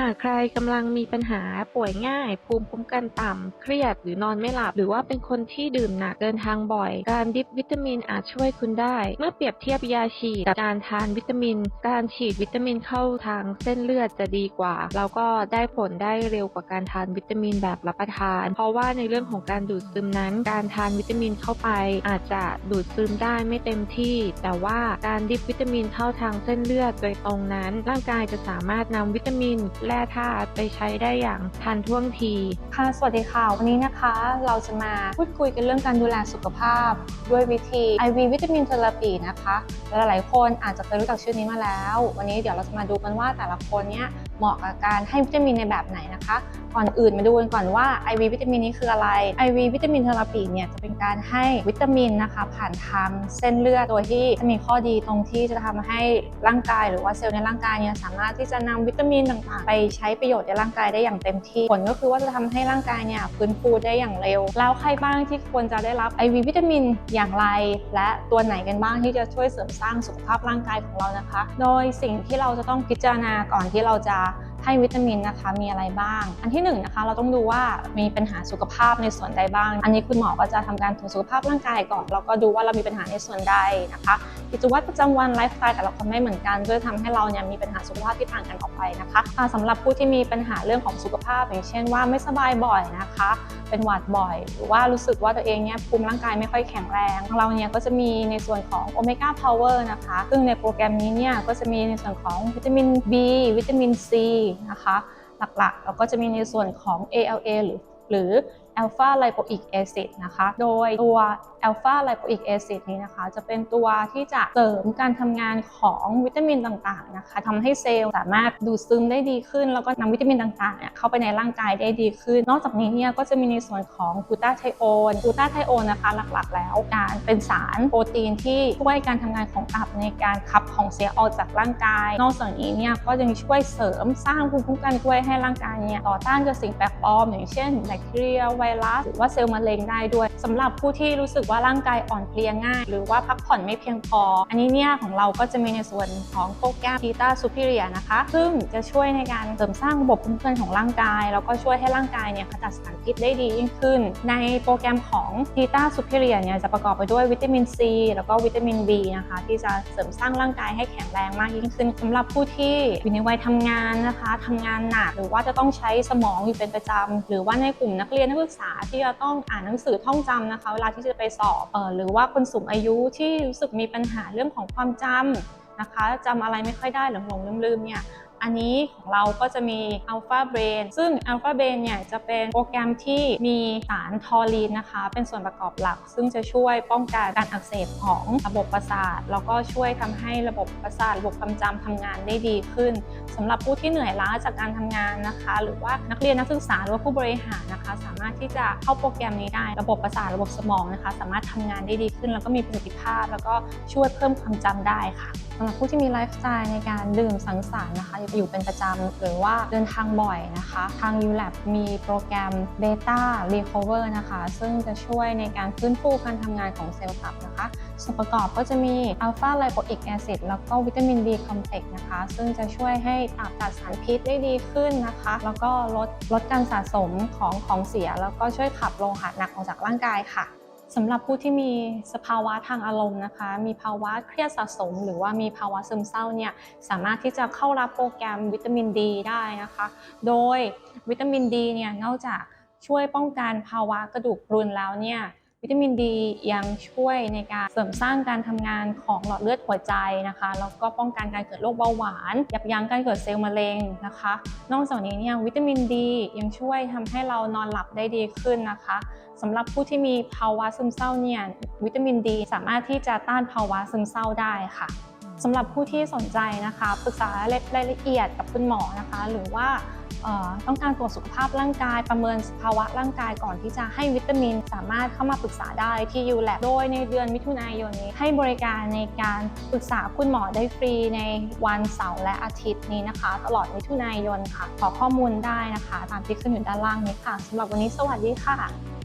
หากใครกำลังมีปัญหาป่วยง่าย ภูมิคุ้มกันต่ำ เครียดหรือนอนไม่หลับ หรือว่าเป็นคนที่ดื่มหนักเดินทางบ่อย การดริปวิตามินอาจช่วยคุณได้ เมื่อเปรียบเทียบยาฉีดกับการทานวิตามิน การฉีดวิตามินเข้าทางเส้นเลือดจะดีกว่า แล้วก็ได้ผลได้เร็วกว่าการทานวิตามินแบบรับประทาน เพราะว่าในเรื่องของการดูดซึมนั้น การทานวิตามินเข้าไป อาจจะดูดซึมได้ไม่เต็มที่ แต่ว่าการดริปวิตามินเข้าทางเส้นเลือดโดยตรงนั้น ร่างกายจะสามารถนำวิตามินแร่ธาตุไปใช้ได้อย่างทันท่วงที ค่ะ สวัสดีค่ะ วันนี้นะคะ เราจะมาพูดคุยกันเรื่องการดูแลสุขภาพ ด้วยวิธี IV วิตามินเทอราปีนะคะ หลายๆคนอาจจะเคยรู้จักชื่อนี้มาแล้ว วันนี้เดี๋ยวเราจะมาดูกันว่าแต่ละคนเนี้ย เหมาะกับการให้วิตามินในแบบไหนนะคะ ก่อนอื่นมาดูกันก่อนว่า IV วิตามินนี้คืออะไร IV วิตามินเทอราปีเนี่ยจะเป็นการให้วิตามินนะคะผ่านทางเส้นเลือดโดยที่จะมีข้อดีตรงที่จะทำให้ร่างกายหรือว่าเซลล์ในร่างกายเนี่ยสามารถที่จะนำวิตามินต่างๆ ไปใช้ประโยชน์ในร่างกายได้อย่างเต็มที่ผลก็คือว่าจะทำให้ร่างกายเนี่ยฟื้นฟูได้อย่างเร็ว แล้วใครบ้างที่ควรจะได้รับ IV วิตามินอย่างไร และตัวไหนกันบ้างที่จะช่วยเสริมสร้างสุขภาพร่างกายของเรานะคะ โดยสิ่งที่เราจะต้องพิจารณาก่อนที่เราจะ ให้วิตามินนะคะมีอะไรบ้าง อันที่หนึ่งนะคะเราต้องดูว่ามีปัญหาสุขภาพในส่วนใดบ้าง อันนี้คุณหมอก็จะทำการตรวจสุขภาพร่างกายก่อนแล้วก็ดูว่าเรามีปัญหาในส่วนใดนะคะ กิจวัตรประจำวันไลฟ์สไตล์แต่ละคนไม่เหมือนกันก็จะทำให้เราเนี่ยมีปัญหาสุขภาพที่ต่างกันออกไปนะคะอ่าสำหรับผู้ที่มีปัญหาเรื่องของสุขภาพ อย่างเช่นว่าไม่สบายบ่อยนะคะ เป็นหวัดบ่อย หรือว่ารู้สึกว่าตัวเองเนี่ยภูมิร่างกายไม่ค่อยแข็งแรงของเราเนี่ยก็จะมีในส่วนของโอเมก้าพาวเวอร์นะคะ ซึ่งในโปรแกรมนี้เนี่ยก็จะมีในส่วนของวิตามิน B วิตามิน C นะคะ หลักๆ แล้วก็จะมีในส่วนของ ALA หรือหรือ alpha lipoic acid นะคะ โดยตัว alpha lipoic acid นี้นะคะ จะเป็นตัวที่จะเสริมการทำงานของวิตามินต่างๆนะคะทำให้เซลล์สามารถดูดซึมได้ดีขึ้น แล้วก็นำวิตามินต่างๆเนี่ยเข้าไปในร่างกายได้ดีขึ้น นอกจากนี้เนี่ยก็จะมีในส่วนของกูตาไทโอนกูตาไทโอนนะคะหลักๆ แล้วการเป็นสารโปรตีนที่ช่วยการทำงานของตับในการขับของเสียออกจากร่างกาย นอกจากนี้เนี่ยก็ยังช่วยเสริมสร้างภูมิคุ้มกันช่วยให้ร่างกายเนี่ยต่อต้านกับสิ่งแปลกปลอมอย่างเช่นแบคทีเรียไวรัส หรือว่าเซลล์มะเร็งได้ด้วยสำหรับผู้ที่รู้สึกว่าร่างกายอ่อนเพลียง่าย หรือว่าพักผ่อนไม่เพียงพอ อันนี้เนี่ยของเราก็จะมีในส่วนของโปรแกรม Theta Superior นะคะ ซึ่งจะช่วยในการเสริมสร้างระบบภูมิคุ้มกันของร่างกาย แล้วก็ช่วยให้ร่างกายเนี่ยขจัดสารพิษได้ดียิ่งขึ้น ในโปรแกรมของ Theta Superior เนี่ยจะประกอบไปด้วยวิตามิน C แล้วก็วิตามิน B นะคะ ที่จะเสริมสร้างร่างกายให้แข็งแรงมากยิ่งขึ้นสำหรับผู้ที่อยู่ในวัยทำงานนะคะทำงานหนักหรือว่าจะต้องใช้สมองอยู่เป็นประจำหรือว่าในกลุ่มนักเรียนนักศึกษาที่จะต้องอ่านหนังสือท่องจำนะคะ เวลาที่จะไปสอบออหรือว่าคนสูงอายุที่รู้สึกมีปัญหาเรื่องของความจำนะคะจำอะไรไม่ค่อยได้หลงหลงลืมลืมๆเนี่ยอันนี้ของเราก็จะมี Alpha Brain ซึ่ง Alpha Brain เนี่ยจะเป็นโปรแกรมที่มีสารทอรีนนะคะ เป็นส่วนประกอบหลัก ซึ่งจะช่วยป้องกันการอักเสบของระบบประสาท แล้วก็ช่วยทำให้ระบบประสาทระบบความจำทำงานได้ดีขึ้นสำหรับผู้ที่เหนื่อยล้าจากการทำงานนะคะ หรือว่านักเรียนนักศึกษาหรือว่าผู้บริหารนะคะามารถที่จะเข้าโปรแกรมนี้ได้ ระบบประสาทระบบสมองนะคะ สามารถทำงานได้ดีขึ้น แล้วก็มีประสิทธิภาพ แล้วก็ช่วยเพิ่มความจำได้ค่ะสำหรับผู้ที่มีไลฟ์สไตล์ในการดื่มสังสรรค์นะคะอยู่เป็นประจำหรือว่าเดินทางบ่อยนะคะ ทาง ULab มีโปรแกรม Beta Recover นะคะ ซึ่งจะช่วยในการฟื้นฟูการทำงานของเซลล์ตับนะคะส่วนประกอบก็จะมี Alpha Lipoic Acid แล้วก็วิตามิน B Complex นะคะ ซึ่งจะช่วยให้ตับตัดสารพิษได้ดีขึ้นนะคะ แล้วก็ลดลดการสะสมของของเสียแล้วก็ช่วยขับโลหะหนักออกจากร่างกายค่ะสำหรับผู้ที่มีสภาวะทางอารมณ์นะคะ มีภาวะเครียดสะสม หรือว่ามีภาวะซึมเศร้าเนี่ยสามารถที่จะเข้ารับโปรแกรมวิตามินดีได้นะคะ โดยวิตามินดีเนี่ยนอกจากช่วยป้องกันภาวะกระดูกพรุนแล้วเนี่ย วิตามินดียังช่วยในการเสริมสร้างการทำงานของหลอดเลือดหัวใจนะคะแล้วก็ป้องกันการเกิดโรคเบาหวาน ยับยั้งการเกิดเซลล์มะเร็งนะคะ นอกจากนี้เนี่ยวิตามินดียังช่วยทำให้เรานอนหลับได้ดีขึ้นนะคะสำหรับผู้ที่มีภาวะซึมเศร้าเนี่ยวิตามินดีสามารถที่จะต้านภาวะซึมเศร้าได้ค่ะสำหรับผู้ที่สนใจนะคะปรึกษารายละเอียดกับคุณหมอนะคะ หรือว่า ต้องการตรวจสุขภาพร่างกาย ประเมินสภาวะร่างกายก่อนที่จะให้วิตามิน สามารถเข้ามาปรึกษาได้ที่ ULab โดยในเดือนมิถุนายนนี้ ให้บริการในการปรึกษาคุณหมอได้ฟรีในวันเสาร์และอาทิตย์นี้นะคะ ตลอดมิถุนายนค่ะ ขอข้อมูลได้นะคะ ตามที่ขึ้นอยู่ด้านล่างนี้ค่ะสำหรับวันนี้สวัสดีค่ะ